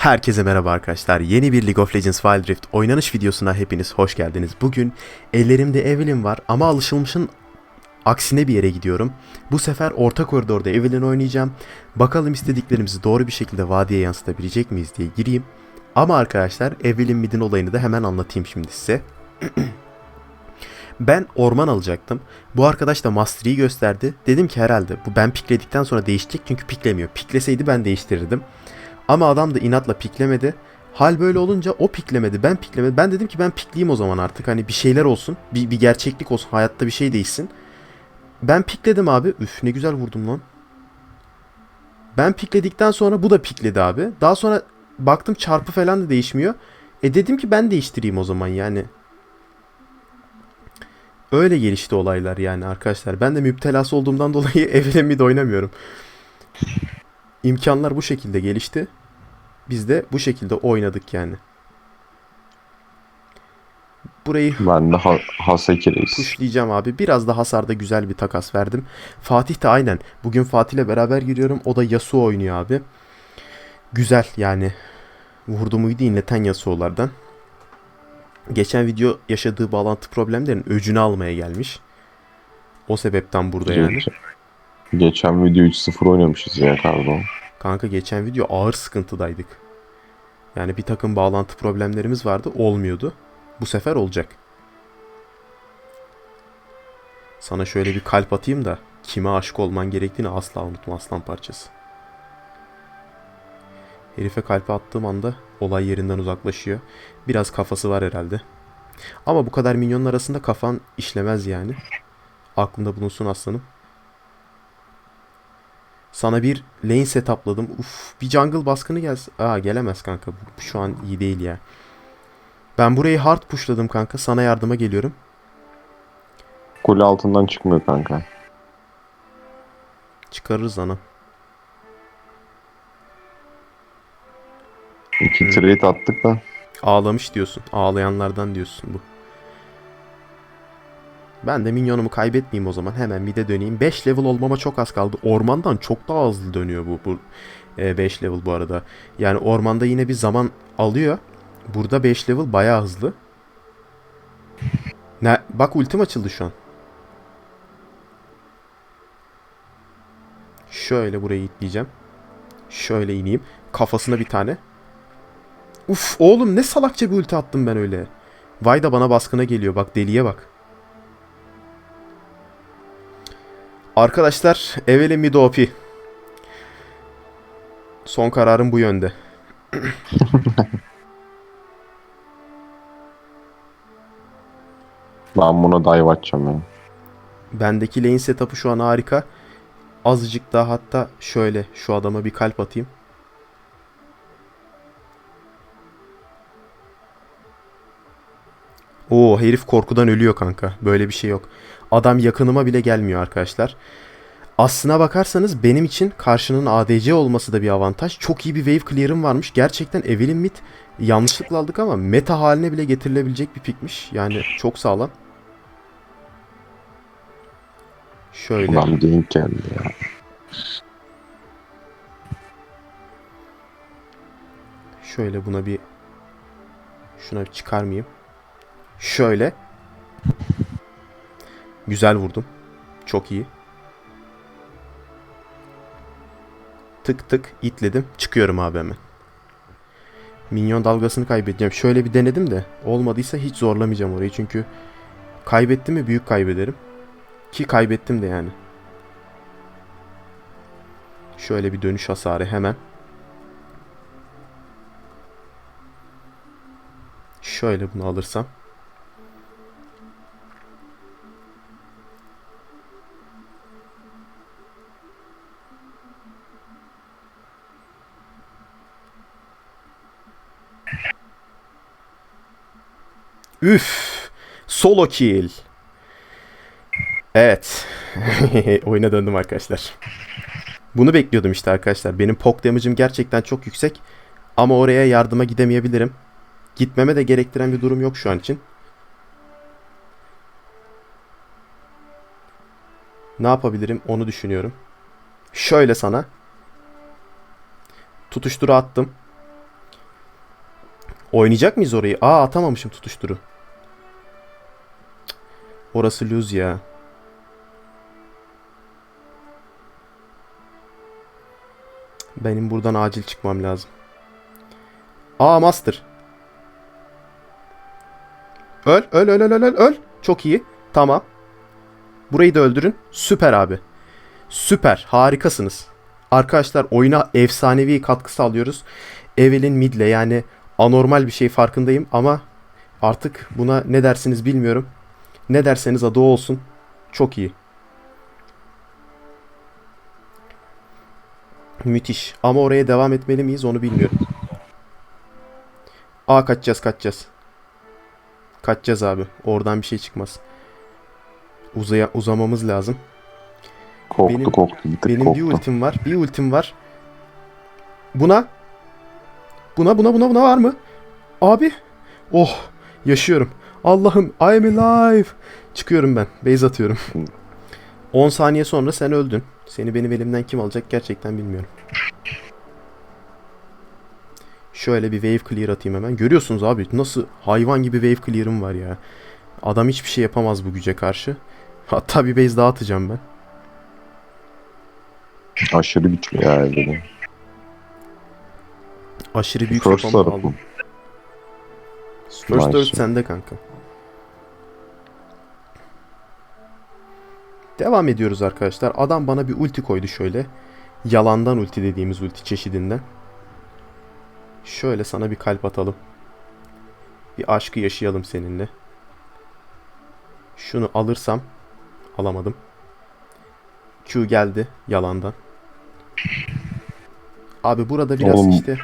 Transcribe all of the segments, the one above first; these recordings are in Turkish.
Herkese merhaba arkadaşlar. Yeni bir League of Legends Wild Rift oynanış videosuna hepiniz hoş geldiniz. Bugün ellerimde Evelyn var ama alışılmışın aksine bir yere gidiyorum. Bu sefer orta koridorda Evelyn oynayacağım. Bakalım istediklerimizi doğru bir şekilde vadiye yansıtabilecek miyiz diye gireyim. Ama arkadaşlar Evelyn midin olayını da hemen anlatayım şimdi size. Ben orman alacaktım. Bu arkadaş da Mastery'i gösterdi. Dedim ki herhalde bu ben pikledikten sonra değişecek çünkü piklemiyor. Pikleseydi ben değiştirirdim. Ama adam da inatla piklemedi. Hal böyle olunca o piklemedi, ben piklemedim. Ben dedim ki ben pikleyeyim o zaman artık. Hani bir şeyler olsun, bir, bir gerçeklik olsun, hayatta bir şey değişsin. Ben pikledim abi. Üf ne güzel vurdum lan. Ben pikledikten sonra bu da pikledi abi. Daha sonra baktım çarpı falan da değişmiyor. E dedim ki ben değiştireyim o zaman yani. Öyle gelişti olaylar yani arkadaşlar. Ben de müptelası olduğumdan dolayı Evelyn Mid oynamıyorum. İmkanlar bu şekilde gelişti. Biz de bu şekilde oynadık yani. Burayı Ben de ha Haseki Reis. kuşlayacağım abi. Biraz da hasarda güzel bir takas verdim. Fatih de aynen. Bugün Fatih ile beraber giriyorum. O da Yasuo oynuyor abi. Güzel yani. Vurdu muydu inleten Yasuo'lardan. Geçen video yaşadığı bağlantı problemlerin öcünü almaya gelmiş. O sebepten burada yani. Geç- Geçen video 3-0 oynamışız ya pardon. Kanka geçen video ağır sıkıntıdaydık. Yani bir takım bağlantı problemlerimiz vardı. Olmuyordu. Bu sefer olacak. Sana şöyle bir kalp atayım da kime aşık olman gerektiğini asla unutma aslan parçası. Herife kalp attığım anda olay yerinden uzaklaşıyor. Biraz kafası var herhalde. Ama bu kadar minyonun arasında kafan işlemez yani. Aklında bulunsun aslanım. Sana bir lane setapladım. Uf, bir jungle baskını gelsin. Aa gelemez kanka. Bu şu an iyi değil ya. Ben burayı hard pushladım kanka. Sana yardıma geliyorum. Kule altından çıkmıyor kanka. Çıkarırız ana. İki trade attık da. Ağlamış diyorsun. Ağlayanlardan diyorsun bu. Ben de minyonumu kaybetmeyeyim o zaman. Hemen mid'e döneyim. 5 level olmama çok az kaldı. Ormandan çok daha hızlı dönüyor bu. bu 5 level bu arada. Yani ormanda yine bir zaman alıyor. Burada 5 level bayağı hızlı. Ne? Bak ultim açıldı şu an. Şöyle burayı itleyeceğim. Şöyle ineyim. Kafasına bir tane. Uf oğlum ne salakça bir ulti attım ben öyle. Vay da bana baskına geliyor. Bak deliye bak. Arkadaşlar Evelyn mid OP. Son kararım bu yönde. Ben buna dive atacağım ya. Bendeki lane setup'ı şu an harika. Azıcık daha hatta şöyle şu adama bir kalp atayım. Oo herif korkudan ölüyor kanka. Böyle bir şey yok. Adam yakınıma bile gelmiyor arkadaşlar. Aslına bakarsanız benim için karşının ADC olması da bir avantaj. Çok iyi bir wave clear'ım varmış. Gerçekten Evelyn Mid yanlışlıkla aldık ama meta haline bile getirilebilecek bir pikmiş. Yani çok sağlam. Şöyle. Ulan denk geldi ya. Şöyle buna bir şuna bir çıkarmayayım. Şöyle. Güzel vurdum. Çok iyi. Tık tık itledim. Çıkıyorum abi hemen. Minyon dalgasını kaybedeceğim. Şöyle bir denedim de olmadıysa hiç zorlamayacağım orayı çünkü kaybettim mi büyük kaybederim. Ki kaybettim de yani. Şöyle bir dönüş hasarı hemen. Şöyle bunu alırsam. Üf! Solo kill. Evet. Oyuna döndüm arkadaşlar. Bunu bekliyordum işte arkadaşlar. Benim pok damage'ım gerçekten çok yüksek. Ama oraya yardıma gidemeyebilirim. Gitmeme de gerektiren bir durum yok şu an için. Ne yapabilirim onu düşünüyorum. Şöyle sana. Tutuştura attım. Oynayacak mıyız orayı? Aa atamamışım tutuşturu. Orası lose ya. Benim buradan acil çıkmam lazım. Aa master. Öl, öl, öl, öl, öl, öl. Çok iyi. Tamam. Burayı da öldürün. Süper abi. Süper. Harikasınız. Arkadaşlar oyuna efsanevi katkı sağlıyoruz. Evelyn midle yani anormal bir şey farkındayım ama artık buna ne dersiniz bilmiyorum. Ne derseniz adı olsun. Çok iyi. Müthiş. Ama oraya devam etmeli miyiz onu bilmiyorum. Aa kaçacağız kaçacağız. Kaçacağız abi. Oradan bir şey çıkmaz. Uzaya uzamamız lazım. Korktu Benim- korktu bir Benim korktu. bir ultim var. Bir ultim var. Buna. Buna buna buna buna var mı? Abi. Oh. Yaşıyorum. Allah'ım. I am alive. Çıkıyorum ben. Base atıyorum. 10 saniye sonra sen öldün. Seni benim elimden kim alacak gerçekten bilmiyorum. Şöyle bir wave clear atayım hemen. Görüyorsunuz abi nasıl hayvan gibi wave clear'ım var ya. Adam hiçbir şey yapamaz bu güce karşı. Hatta bir base daha atacağım ben. Aşırı güçlü ya Evelyn. Aşırı büyük First sopamı Nice. Earth sende kanka. Devam ediyoruz arkadaşlar. Adam bana bir ulti koydu şöyle. Yalandan ulti dediğimiz ulti çeşidinden. Şöyle sana bir kalp atalım. Bir aşkı yaşayalım seninle. Şunu alırsam alamadım. Q geldi yalandan. Abi burada biraz Oğlum. işte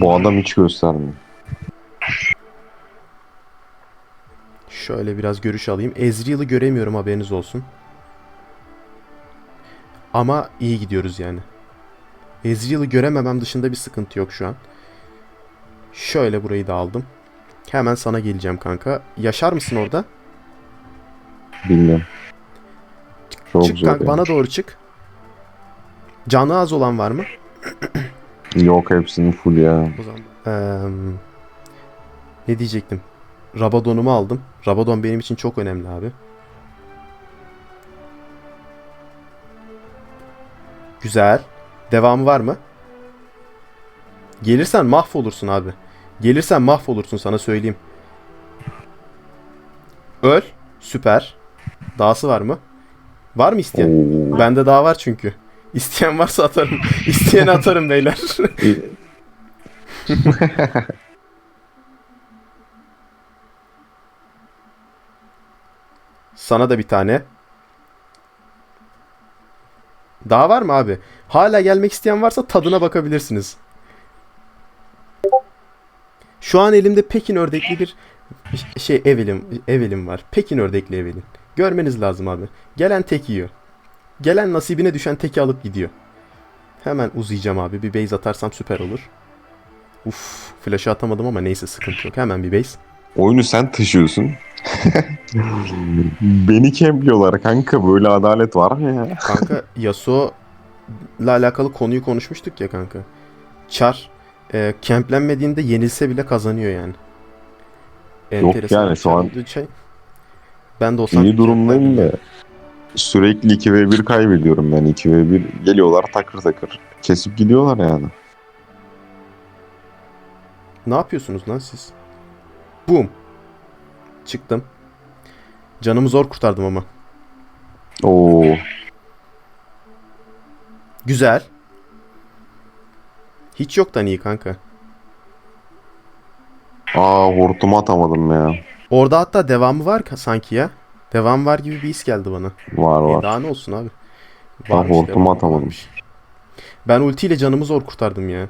Bu adam hiç göstermiyor. Şöyle biraz görüş alayım. Ezreal'ı göremiyorum haberiniz olsun. Ama iyi gidiyoruz yani. Ezreal'ı görememem dışında bir sıkıntı yok şu an. Şöyle burayı da aldım. Hemen sana geleceğim kanka. Yaşar mısın orada? Bilmiyorum. Çok çık zor kanka yani. bana doğru çık. Canı az olan var mı? Yok hepsinin full ya. O zaman eee, ne diyecektim? Rabadon'umu aldım. Rabadon benim için çok önemli abi. Güzel. Devamı var mı? Gelirsen mahvolursun abi. Gelirsen mahvolursun sana söyleyeyim. Öl. Süper. Dahası var mı? Var mı isteyen? Oo. Bende daha var çünkü. İsteyen varsa atarım. İsteyeni atarım beyler. Sana da bir tane. Daha var mı abi? Hala gelmek isteyen varsa tadına bakabilirsiniz. Şu an elimde Pekin ördekli bir şey Evelyn, Evelyn var. Pekin ördekli Evelyn. Görmeniz lazım abi. Gelen tek yiyor. Gelen nasibine düşen teki alıp gidiyor. Hemen uzayacağım abi. Bir base atarsam süper olur. Uf, flash'ı atamadım ama neyse sıkıntı yok. Hemen bir base. Oyunu sen taşıyorsun. Beni kempliyorlar kanka böyle adalet var mı ya? Kanka Yasuo ile alakalı konuyu konuşmuştuk ya kanka. Char e, kemplenmediğinde yenilse bile kazanıyor yani. Yok yani, şu an- şey. Ben de olsam İyi durumdayım da sürekli 2v1 kaybediyorum ben 2v1 geliyorlar takır takır kesip gidiyorlar yani. Ne yapıyorsunuz lan siz? Boom. Çıktım. Canımı zor kurtardım ama. Oo Güzel. Hiç yoktan iyi kanka. aa hortumu atamadım ya. Orada hatta devamı var sanki ya. Devam var gibi bir his geldi bana. Var E, var. daha ne olsun abi. Varmış, hortumu atamadım. Ben ultiyle canımı zor kurtardım ya.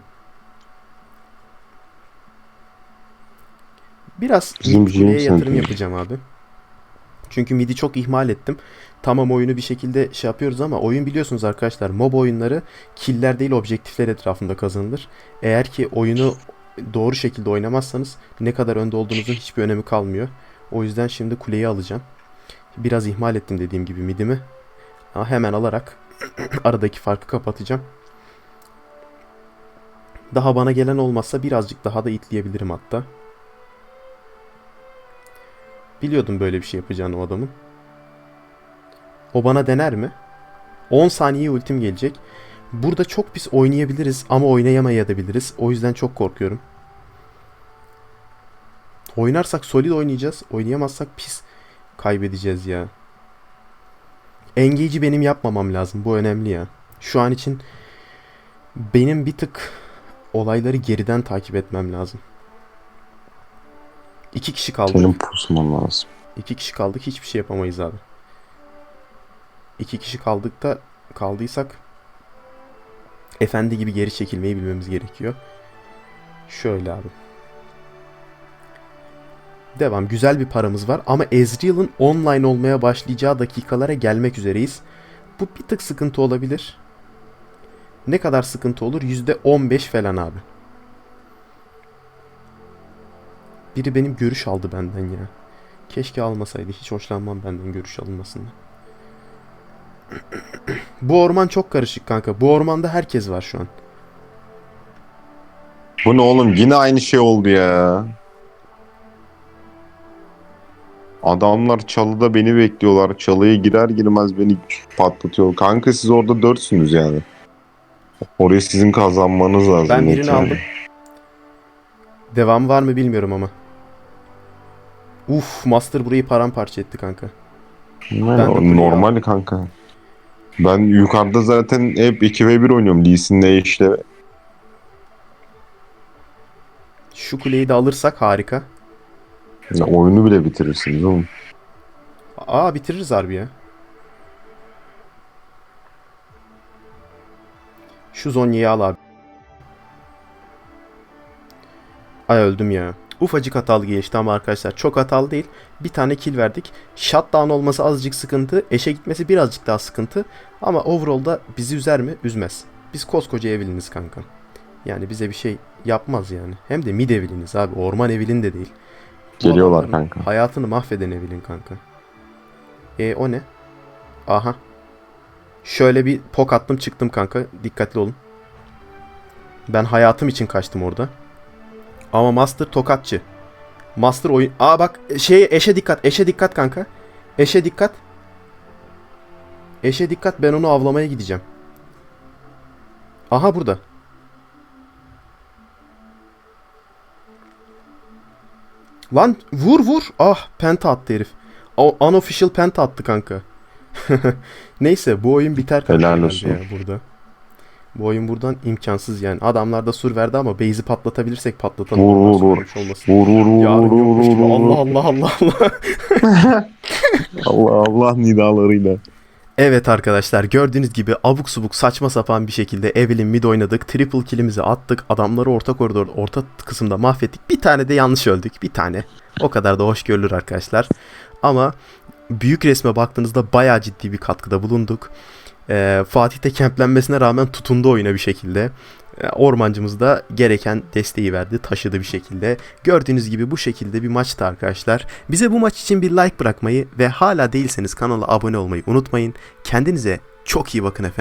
Biraz kuleye yatırım yapacağım abi. Çünkü midi çok ihmal ettim. Tamam oyunu bir şekilde şey yapıyoruz ama oyun biliyorsunuz arkadaşlar mob oyunları killer değil objektifler etrafında kazanılır. Eğer ki oyunu doğru şekilde oynamazsanız ne kadar önde olduğunuzun hiçbir önemi kalmıyor. O yüzden şimdi kuleyi alacağım. Biraz ihmal ettim dediğim gibi midimi. Ama hemen alarak aradaki farkı kapatacağım. Daha bana gelen olmazsa birazcık daha da itleyebilirim hatta. Biliyordum böyle bir şey yapacağını o adamın. O bana dener mi? 10 saniye ultim gelecek. Burada çok pis oynayabiliriz ama oynayamayabiliriz. O yüzden çok korkuyorum. Oynarsak solid oynayacağız. Oynayamazsak pis kaybedeceğiz ya. Engage'i benim yapmamam lazım. Bu önemli ya. Şu an için benim bir tık olayları geriden takip etmem lazım. İki kişi kaldık. Senin pusman lazım. İki kişi kaldık. Hiçbir şey yapamayız abi. İki kişi kaldık da kaldıysak efendi gibi geri çekilmeyi bilmemiz gerekiyor. Şöyle abi. Devam. Güzel bir paramız var ama Ezreal'ın online olmaya başlayacağı dakikalara gelmek üzereyiz. Bu bir tık sıkıntı olabilir. Ne kadar sıkıntı olur? %15 falan abi. Biri benim görüş aldı benden ya. Keşke almasaydı. Hiç hoşlanmam benden görüş alınmasından. Bu orman çok karışık kanka. Bu ormanda herkes var şu an. Bu ne oğlum yine aynı şey oldu ya. Adamlar çalıda beni bekliyorlar. Çalıya girer girmez beni patlatıyor. Kanka siz orada dörtsünüz yani. Orayı sizin kazanmanız lazım. Ben birini yani. aldım. Devam var mı bilmiyorum ama. Uf, Master burayı paramparça etti kanka. Ben kuleyi normal kanka. Ben yukarıda zaten hep 2 ve 1 oynuyorum. Lee Sin'le işte. Şu kuleyi de alırsak harika. Ya oyunu bile bitirirsiniz oğlum. Aa bitiririz harbi ya. Şu Zonya'yı al abi. Ay öldüm ya. Ufacık hatalı geçti ama arkadaşlar çok hatalı değil. Bir tane kill verdik. Shutdown olması azıcık sıkıntı. Eşe gitmesi birazcık daha sıkıntı. Ama overall'da bizi üzer mi? Üzmez. Biz koskoca Evelyn'iz kanka. Yani bize bir şey yapmaz yani. Hem de mid Evelyn'iz abi. Orman Evelyn de değil. Geliyorlar kanka. Hayatını mahveden Evelyn kanka. E o ne? Aha. Şöyle bir pok attım çıktım kanka. Dikkatli olun. Ben hayatım için kaçtım orada. Ama Master tokatçı. Master oyun... Aa bak şey eşe dikkat. Eşe dikkat kanka. Eşe dikkat. Eşe dikkat ben onu avlamaya gideceğim. Aha burada. Lan vur vur. Ah penta attı herif. O unofficial penta attı kanka. Neyse bu oyun biter kanka Helal olsun. ya burada. Bu oyun buradan imkansız yani. Adamlar da sur verdi ama base'i patlatabilirsek patlatalım. Vur, vur, vur. Vur vur vur vur vur. Allah Allah Allah Allah. Allah Allah nidalarıyla. Evet arkadaşlar gördüğünüz gibi abuk subuk saçma sapan bir şekilde Evelyn mid oynadık. Triple kill'imizi attık. Adamları orta koridor orta kısımda mahvettik. Bir tane de yanlış öldük. Bir tane. O kadar da hoş görülür arkadaşlar. Ama büyük resme baktığınızda bayağı ciddi bir katkıda bulunduk. Ee, Fatih kemplenmesine rağmen tutundu oyuna bir şekilde. Ee, Ormancımız da gereken desteği verdi, taşıdı bir şekilde. Gördüğünüz gibi bu şekilde bir maçtı arkadaşlar. Bize bu maç için bir like bırakmayı ve hala değilseniz kanala abone olmayı unutmayın. Kendinize çok iyi bakın efendim.